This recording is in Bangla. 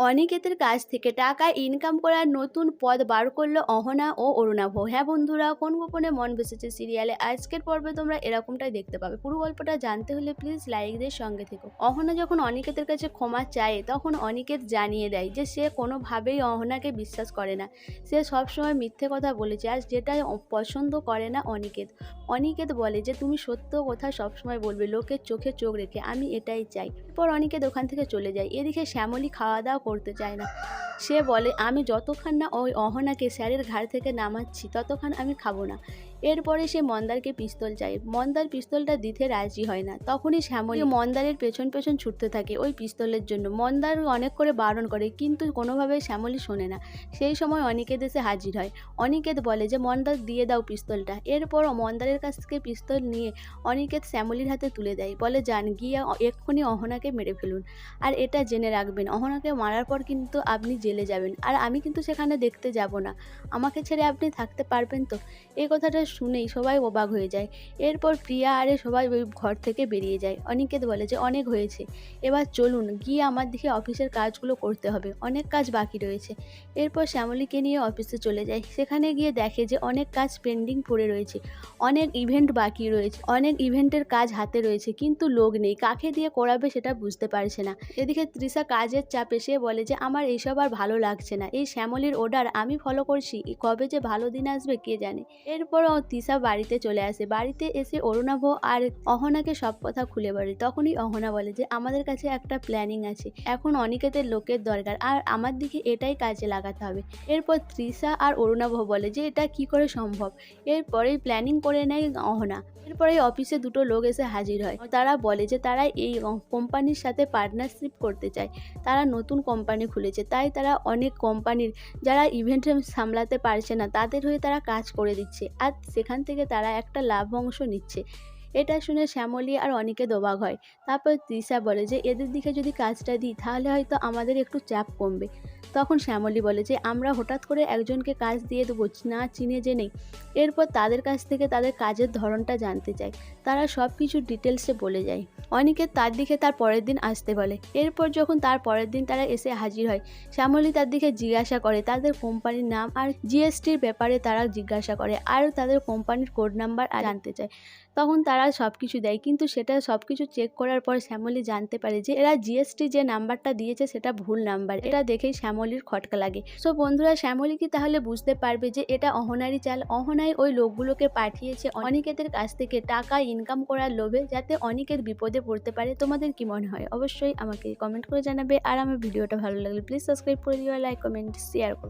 অনিকেতের কাছ থেকে টাকা ইনকাম করার নতুন পথ বার করল অহনা ও অরুণাভ হ্যাঁ বন্ধুরা, কোন গোপনে মন বেসেছে সিরিয়ালে আজকের পর্বে তোমরা এরকমটাই দেখতে পাবে। পুরো গল্পটা জানতে হলে প্লিজ লাইকদের সঙ্গে থেকো। অহনা যখন অনিকেতের কাছে ক্ষমা চায়, তখন অনিকেত জানিয়ে দেয় যে সে কোনোভাবেই অহনাকে বিশ্বাস করে না। সে সবসময় মিথ্যে কথা বলেছে আর যেটা পছন্দ করে না অনিকেত। অনিকেত বলে যে, তুমি সত্য কথা সবসময় বলবে, লোকের চোখে চোখ রেখে, আমি এটাই চাই। এরপর অনিকেত ওখান থেকে চলে যায়। এদিকে শ্যামলী খাওয়া দাওয়া করতে চায় না। সে বলে, আমি যতক্ষণ না ওই অহনাকে স্যারের ঘাড় থেকে নামাচ্ছি ততক্ষণ আমি খাব না। এরপরে সে মন্দারকে পিস্তল চায়। মন্দার পিস্তলটা দিতে রাজি হয় না। তখনই শ্যামলী মন্দারের পেছন পেছন ছুটতে থাকে ওই পিস্তলের জন্য। মন্দার অনেক করে বারণ করে, কিন্তু কোনোভাবে শ্যামলী শোনে না। সেই সময় অনিকেত এসে হাজির হয়। অনিকেত বলে যে, মন্দার, দিয়ে দাও পিস্তলটা। এরপর মন্দারের কাছ থেকে পিস্তল নিয়ে অনিকেত শ্যামলীর হাতে তুলে দেয়। বলে, যান, গিয়ে এক্ষুনি অহনাকে মেরে ফেলুন। আর এটা জেনে রাখবেন, অহনাকে মারার পর কিন্তু আপনি জেলে যাবেন। আর আমি কিন্তু সেখানে দেখতে যাব না। আমাকে ছেড়ে আপনি থাকতে পারবেন তো? এই কথাটা শুনেই সবাই অবাক হয়ে যায়। এরপর প্রিয়া আরে সবাই ওই ঘর থেকে বেরিয়ে যায়। অনিকেত বলে যে, অনেক হয়েছে। এবার চলুন, গিয়ে আমার দিকে অফিসের কাজগুলো করতে হবে। অনেক কাজ বাকি রয়েছে। এরপর শ্যামলীকে নিয়ে অফিসে চলে যায়। সেখানে গিয়ে দেখে যে, অনেক কাজ পেন্ডিং পড়ে রয়েছে। অনেক ইভেন্ট বাকি রয়েছে। অনেক ইভেন্টের কাজ হাতে রয়েছে, কিন্তু লোক নেই। কাকে দিয়ে করাবে সেটা বুঝতে পারছে না। এদিকে তৃষা কাজের চাপে সে বলে যে, আমার এইসব আর ভালো লাগছে না। এই শ্যামলীর অর্ডার আমি ফলো করছি। কবে যে ভালো দিন আসবে, কে জানে? এরপর তৃষা বাড়িতে চলে আসে। বাড়িতে এসে অরুণাভ আর অহনাকে সব কথা খুলে বলে। তখনই অহনা বলে যে, আমাদের কাছে একটা প্ল্যানিং আছে। এখন অনিকেতের লোকের দরকার। আর আমার দিকে এটাই কাজে লাগাতে হবে। এরপর তৃষা আর অরুণাভ বলে যে, এটা কি করে সম্ভব? এরপরেই প্ল্যানিং করে নেয় অহনা। এরপরে অফিসে দুটো লোক এসে হাজির হয়। তারা বলে যে, তারা এই কোম্পানির সাথে পার্টনারশিপ করতে চায়। তারা নতুন কোম্পানি খুলেছে। তাই তারা অনেক কোম্পানির যারা ইভেন্ট সামলাতে পারছে না, তাদের হয়ে তারা কাজ করে দিচ্ছে। আর সেখান থেকে তারা একটা লাভ অংশ নিচ্ছে। এটা শুনে শ্যামলী আর অনেকে দোবাগ হয়। তারপর তৃষা বলে যে, এদের দিকে যদি কাজটা দিই, তাহলে হয়তো আমাদের একটু চাপ কমবে। তখন শ্যামলী বলে যে, আমরা হঠাৎ করে একজনকে কাজ দিয়ে দেবো, না চিনে জেনেই এরপর তাদের কাছ থেকে তাদের কাজের ধরনটা জানতে চায়। তারা সব কিছু ডিটেলসে বলে যায়। অনেকে তার দিকে তার পরের দিন আসতে বলে। এরপর যখন তার পরের দিন তারা এসে হাজির হয়, শ্যামলী তার দিকে জিজ্ঞাসা করে তাদের কোম্পানির নাম আর জিএসটির ব্যাপারে তারা জিজ্ঞাসা করে, আর তাদের কোম্পানির কোড নাম্বার জানতে চায়। তখন তারা সব কিছু দেয়। কিন্তু সেটা সব কিছু চেক করার পর শ্যামলী জানতে পারে যে এরা জিএসটি যে নাম্বারটা দিয়েছে সেটা ভুল নাম্বার। এটা দেখেই শ্যামলীর খটকা লাগে। সো বন্ধুরা, শ্যামলী কি তাহলে বুঝতে পারবে যে এটা অহনারি চাল? অহনাই ওই লোকগুলোকে পাঠিয়েছে অনিকেতের কাছ থেকে টাকা ইনকাম করার লোভে যাতে অনিকেত বিপদে পড়তে পারে। তোমাদের কি মনে হয়? অবশ্যই আমাকে কমেন্ট করে জানাবে। আর আমার ভিডিওটা ভালো লাগলে প্লিজ সাবস্ক্রাইব করে দিও লাইক কমেন্ট শেয়ার